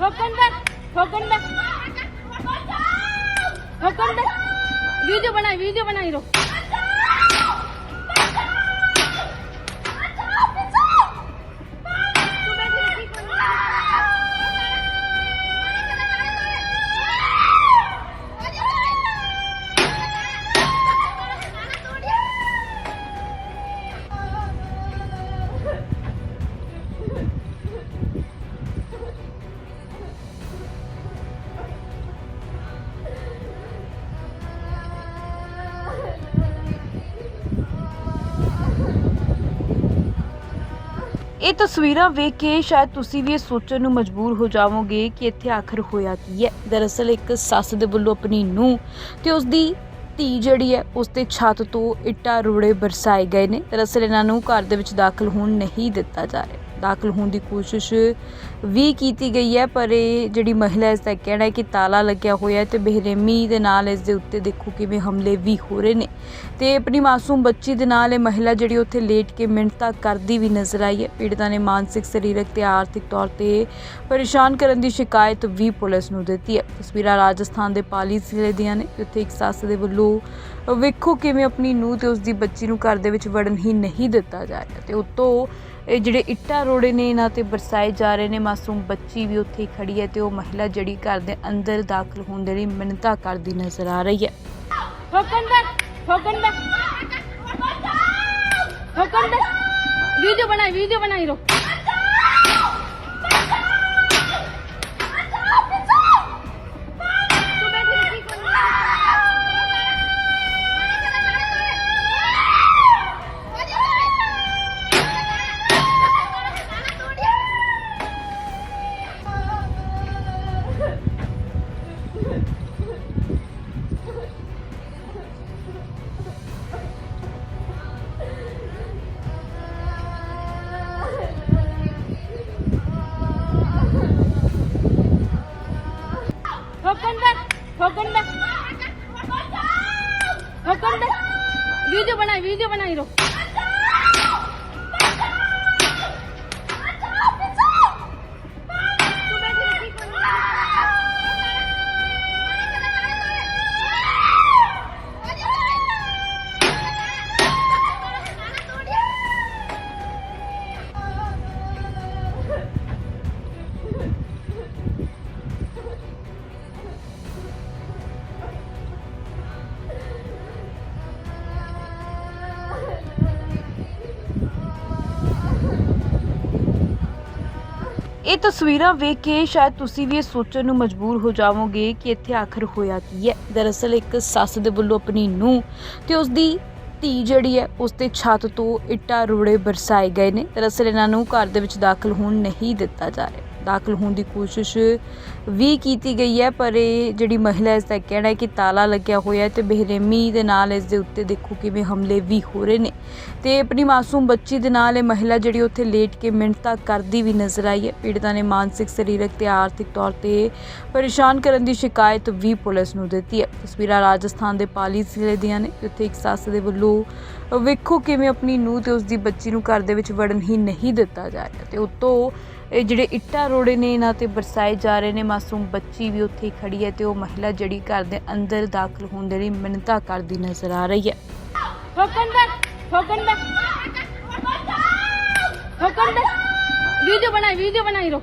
ਠੋਕਣ ਦੇ ਠੋਕਣ ਦੇ। ਠੋਕਣ ਦੇ। ਵੀਡੀਓ ਬਣਾਈ ਵੀਡੀਓ ਬਣਾਈ ਰੋ ਇਹ ਤਸਵੀਰਾਂ ਵੇਖ ਕੇ ਸ਼ਾਇਦ ਤੁਸੀਂ ਵੀ ਇਹ ਸੋਚਣ ਨੂੰ ਮਜਬੂਰ ਹੋ ਜਾਵੋਗੇ ਕਿ ਇੱਥੇ ਆਖਰ ਹੋਇਆ ਕੀ ਹੈ। ਦਰਅਸਲ ਇੱਕ ਸੱਸ ਦੇ ਵੱਲੋਂ ਆਪਣੀ ਨੂੰ ਤੇ ਉਸ ਦੀ ਧੀ ਜਿਹੜੀ ਹੈ ਉਸ ਤੇ ਛੱਤ ਤੋਂ ਇੱਟਾਂ ਰੋੜੇ ਬਰਸਾਏ ਗਏ ਨੇ। ਦਰਅਸਲ ਇਹਨਾਂ ਨੂੰ ਘਰ ਦੇ ਵਿੱਚ ਦਾਖਲ ਹੋਣ ਨਹੀਂ ਦਿੱਤਾ ਜਾ ਰਿਹਾ। ਦਾਖਲ ਹੋਣ ਦੀ ਕੋਸ਼ਿਸ਼ ਵੀ ਕੀਤੀ ਗਈ ਹੈ, ਪਰ ਇਹ ਜਿਹੜੀ ਮਹਿਲਾ ਇਸ ਦਾ ਕਹਿਣਾ ਹੈ ਕਿ ਤਾਲਾ ਲੱਗਿਆ ਹੋਇਆ ਹੈ ਤੇ ਬੇਰਹਿਮੀ ਦੇ ਨਾਲ ਇਸ ਦੇ ਉੱਤੇ ਦੇਖੋ ਕਿਵੇਂ ਹਮਲੇ ਵੀ ਹੋ ਰਹੇ ਨੇ। ਤੇ ਆਪਣੀ ਮਾਸੂਮ ਬੱਚੀ ਦੇ ਨਾਲ ਇਹ ਮਹਿਲਾ ਜਿਹੜੀ ਉੱਥੇ ਲੇਟ ਕੇ ਮਿੰਟਾਂ ਕਰਦੀ ਵੀ ਨਜ਼ਰ ਆਈ ਹੈ। ਪੀੜਤਾ ਨੇ ਮਾਨਸਿਕ, ਸਰੀਰਕ ਤੇ ਆਰਥਿਕ ਤੌਰ ਤੇ ਪਰੇਸ਼ਾਨ ਕਰਨ ਦੀ ਸ਼ਿਕਾਇਤ ਵੀ ਪੁਲਿਸ ਨੂੰ ਦਿੱਤੀ ਹੈ। ਤਸਵੀਰਾਂ ਰਾਜਸਥਾਨ ਦੇ ਪਾਲੀ ਜ਼ਿਲ੍ਹੇ ਦੀਆਂ ਨੇ ਉੱਥੇ ਇੱਕ ਸੱਸ ਦੇ ਵੱਲੋਂ ਵੇਖੋ ਕਿਵੇਂ ਆਪਣੀ ਨੂੰਹ ਤੇ ਉਸ ਦੀ ਬੱਚੀ ਨੂੰ ਘਰ ਦੇ ਵਿੱਚ ਵੜਨ ਹੀ ਨਹੀਂ ਦਿੱਤਾ ਜਾ ਰਿਹਾ। ਤੇ ਉਤੋਂ ਇਹ ਜਿਹੜੇ ਇੱਟਾਂ ਰੋੜੇ ਨੇ ਇਹਨਾਂ ਤੇ ਬਰਸਾਏ ਜਾ ਰਹੇ ਨੇ। ਮਾਸੂਮ ਬੱਚੀ ਵੀ ਉੱਥੇ ਹੀ ਖੜੀ ਹੈ ਤੇ ਉਹ ਮਹਿਲਾ ਜਿਹੜੀ ਘਰ ਦੇ ਅੰਦਰ ਦਾਖਲ ਹੋਣ ਦੇ ਲਈ ਮਿੰਨਤਾਂ ਕਰਦੀ ਨਜ਼ਰ ਆ ਰਹੀ ਹੈ। ਠੋਕਣ ਦੇ ਠੋਕਣ ਦੇ। ਠੋਕਣ ਦੇ। ਵੀਡੀਓ ਬਣਾਈ ਵੀਡੀਓ ਬਣਾਈ ਰੋ ਠੋਕਣ ਦੇ ਠੋਕਣ ਦੇ। ਠੋਕਣ ਦੇ। ਵੀਡੀਓ ਬਣਾਈ ਵੀਡੀਓ ਬਣਾਈ ਰੋ ਇਹ ਤਸਵੀਰਾਂ ਵੇਖ ਕੇ ਸ਼ਾਇਦ ਤੁਸੀਂ ਵੀ ਇਹ ਸੋਚਣ ਨੂੰ ਮਜਬੂਰ ਹੋ ਜਾਵੋਗੇ ਕਿ ਇੱਥੇ ਆਖਰ ਹੋਇਆ ਕੀ ਹੈ। ਦਰਅਸਲ ਇੱਕ ਸੱਸ ਦੇ ਵੱਲੋਂ ਆਪਣੀ ਨੂੰ ਤੇ ਉਸ ਦੀ ਧੀ ਜਿਹੜੀ ਹੈ ਉਸ ਤੇ ਛੱਤ ਤੋਂ ਇੱਟਾਂ ਰੋੜੇ ਬਰਸਾਏ ਗਏ ਨੇ। ਦਰਅਸਲ ਇਹਨਾਂ ਨੂੰ ਘਰ ਦੇ ਵਿੱਚ ਦਾਖਲ ਹੋਣ ਨਹੀਂ ਦਿੱਤਾ ਜਾ ਰਿਹਾ। ਦਾਖਲ ਹੋਣ ਦੀ ਕੋਸ਼ਿਸ਼ ਵੀ ਕੀਤੀ ਗਈ ਹੈ, ਪਰ ਇਹ ਜਿਹੜੀ ਮਹਿਲਾ ਇਸ ਦਾ ਕਹਿਣਾ ਹੈ ਕਿ ਤਾਲਾ ਲੱਗਿਆ ਹੋਇਆ ਹੈ ਤੇ ਬੇਰਹਿਮੀ ਦੇ ਨਾਲ ਇਸ ਦੇ ਉੱਤੇ ਦੇਖੋ ਕਿਵੇਂ ਹਮਲੇ ਵੀ ਹੋ ਰਹੇ ਨੇ। ਤੇ ਆਪਣੀ ਮਾਸੂਮ ਬੱਚੀ ਦੇ ਨਾਲ ਇਹ ਮਹਿਲਾ ਜਿਹੜੀ ਉੱਥੇ ਲੇਟ ਕੇ ਮਿੰਟਾਂ ਕਰਦੀ ਵੀ ਨਜ਼ਰ ਆਈ ਹੈ। ਪੀੜਤਾ ਨੇ ਮਾਨਸਿਕ, ਸਰੀਰਕ ਤੇ ਆਰਥਿਕ ਤੌਰ ਤੇ ਪਰੇਸ਼ਾਨ ਕਰਨ ਦੀ ਸ਼ਿਕਾਇਤ ਵੀ ਪੁਲਿਸ ਨੂੰ ਦਿੱਤੀ ਹੈ। ਤਸਵੀਰਾਂ ਰਾਜਸਥਾਨ ਦੇ ਪਾਲੀ ਜ਼ਿਲ੍ਹੇ ਦੀਆਂ ਨੇ ਉੱਥੇ ਇੱਕ ਸੱਸ ਦੇ ਵੱਲੋਂ ਵੇਖੋ ਕਿਵੇਂ ਆਪਣੀ ਨੂੰਹ ਤੇ ਉਸ ਦੀ ਬੱਚੀ ਨੂੰ ਘਰ ਦੇ ਵਿੱਚ ਵੜਨ ਹੀ ਨਹੀਂ ਦਿੱਤਾ ਜਾ ਰਿਹਾ। ਤੇ ਉਤੋਂ ਇਹ ਜਿਹੜੇ ਇੱਟਾਂ ਰੋੜੇ ਨੇ, ਇਹਨਾਂ ਤੇ ਬਰਸਾਏ ਜਾ ਰਹੇ ਨੇ। ਮਾਸੂਮ ਬੱਚੀ ਵੀ ਉੱਥੇ ਖੜੀ ਹੈ ਤੇ ਉਹ ਮਹਿਲਾ ਜਿਹੜੀ ਘਰ ਦੇ ਅੰਦਰ ਦਾਖਲ ਹੋਣ ਦੇ ਲਈ ਮਿੰਨਤਾਂ ਕਰਦੀ ਨਜ਼ਰ ਆ ਰਹੀ ਹੈ। ਠੋਕਣ ਦੇ ਠੋਕਣ ਦੇ। ਠੋਕਣ ਦੇ। ਵੀਡੀਓ ਬਣਾਈ ਵੀਡੀਓ ਬਣਾਈ ਰੋ